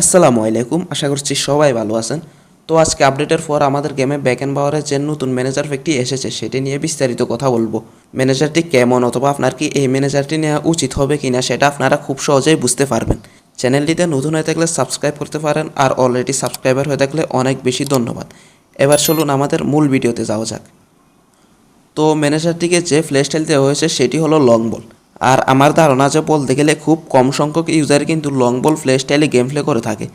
আসসালামু আলাইকুম, আশা করছি সবাই ভালো আছেন। তো আজকে আপডেটের পর আমাদের গেমে ব্যাক অ্যান্ড পাওয়ারের যে নতুন ম্যানেজার ফ্যাক্টরি এসেছে, সেটি নিয়ে বিস্তারিত কথা বলব। ম্যানেজারটি কেমন অথবা আপনার কি এই ম্যানেজারটি নেওয়া উচিত হবে কিনা, সেটা আপনারা খুব সহজেই বুঝতে পারবেন। চ্যানেলটিতে নতুন হয়ে থাকলে সাবস্ক্রাইব করতে পারেন, আর অলরেডি সাবস্ক্রাইবার হয়ে থাকলে অনেক বেশি ধন্যবাদ। এবার চলুন আমাদের মূল ভিডিওতে যাওয়া যাক। তো ম্যানেজারটিকে যে প্লে স্টাইল দেওয়া হয়েছে, সেটি হলো লং বল আর আমার ধারণা যে বলতে গেলে খুব কম সংখ্যক ইউজার কিন্তু লং বল প্লে স্টাইলে গেম প্লে করে থাকে।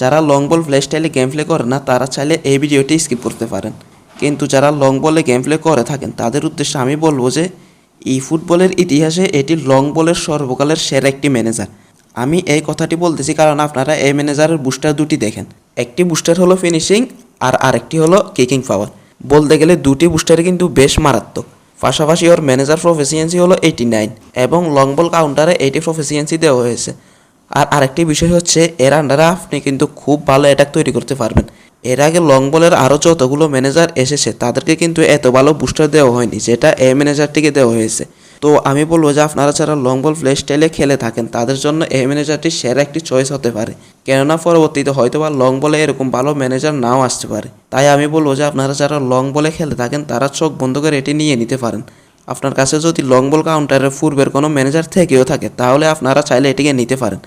যারা লং বল প্লে স্টাইলে গেম প্লে করে না, তারা চাইলে এই ভিডিওটি স্কিপ করতে পারেন। কিন্তু যারা লং বলে গেম প্লে করে থাকেন, তাদের উদ্দেশ্যে আমি বলব যে ই ফুটবলের ইতিহাসে এটি লং বলের সর্বকালের সেরা একটি ম্যানেজার আমি এই কথাটি বলতেছি কারণ আপনারা এই ম্যানেজারের বুস্টার দুটি দেখেন। একটি বুস্টার হলো ফিনিশিং আর আরেকটি হলো কিকিং পাওয়ার বলতে গেলে দুটি বুস্টারে কিন্তু বেশ মারাত্মক। পাশাপাশি ওর ম্যানেজার প্রফেসিয়েন্সি হলো এইটি নাইন এবং লং বল কাউন্টারে এইটি প্রফেসিয়েন্সি দেওয়া হয়েছে। আর আরেকটি বিষয় হচ্ছে, এর আন্ডারে আপনি কিন্তু খুব ভালো অ্যাটাক তৈরি করতে পারবেন। এর আগে লং বলের আরও যতগুলো ম্যানেজার এসেছে, তাদেরকে কিন্তু এত ভালো বুস্টার দেওয়া হয়নি, যেটা এ ম্যানেজারটিকে দেওয়া হয়েছে। তো আমি বলব যে আপনারা যারা লং বল প্লে স্টাইলে খেলে থাকেন, তাদের জন্য এই ম্যানেজারটি সেরা একটি চয়েস হতে পারে। কেননা পরবর্তীতে হয়তো বা লং বলে এরকম ভালো ম্যানেজার নাও আসতে পারে। তাই আমি বলব যে আপনারা যারা লং বলে খেলে থাকেন, তারা চোখ বন্ধ করে এটি নিয়ে নিতে পারেন। আপনার কাছে যদি লং বল কাউন্টারের পূর্বের কোনো ম্যানেজার থেকেও থাকে, তাহলে আপনারা চাইলে এটিকে নিতে পারেন।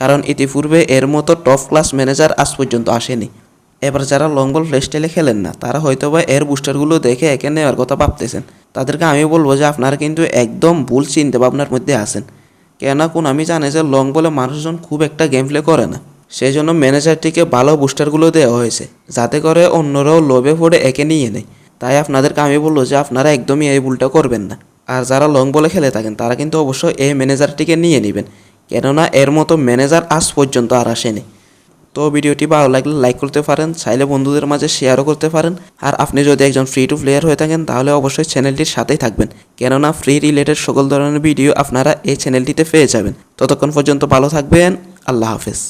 কারণ ইতিপূর্বে এর মতো টপ ক্লাস ম্যানেজার আজ পর্যন্ত আসেনি। এবার যারা লং বল প্লে স্টাইলে খেলেন না, তারা হয়তো বা এর বুস্টারগুলো দেখে একে নেওয়ার কথা ভাবতেছেন। তাদেরকে আমি বলব যে আপনারা কিন্তু একদম ভুল চিন্তা ভাবনার মধ্যে আছেন। কেননা কোন আমি জানি যে লং বলে মানুষজন খুব একটা গেম প্লে করে না। সেই জন্য ম্যানেজারটিকে ভালো বুস্টারগুলো দেওয়া হয়েছে, যাতে করে অন্যরাও লোভে পড়ে একে নিয়ে নেয়। তাই আপনাদেরকে আমি বলব যে আপনারা একদমই এই ভুলটা করবেন না। আর যারা লং বলে খেলে থাকেন, তারা কিন্তু অবশ্যই এই ম্যানেজারটিকে নিয়ে নেবেন। কেননা এর মতো ম্যানেজার আজ পর্যন্ত আর আসেনি। তো ভিডিওটি ভালো লাগলে লাইক করতে পারেন, চাইলে বন্ধুদের মাঝে শেয়ারও করতে পারেন। আর আপনি যদি একজন ফ্রি টু প্লেয়ার হয়ে থাকেন, তাহলে অবশ্যই চ্যানেলটির সাথেই থাকবেন। কেননা ফ্রি রিলেটেড সকল ধরনের ভিডিও আপনারা এই চ্যানেলটিতে পেয়ে যাবেন। ততক্ষণ পর্যন্ত ভালো থাকবেন, আল্লাহ হাফেজ।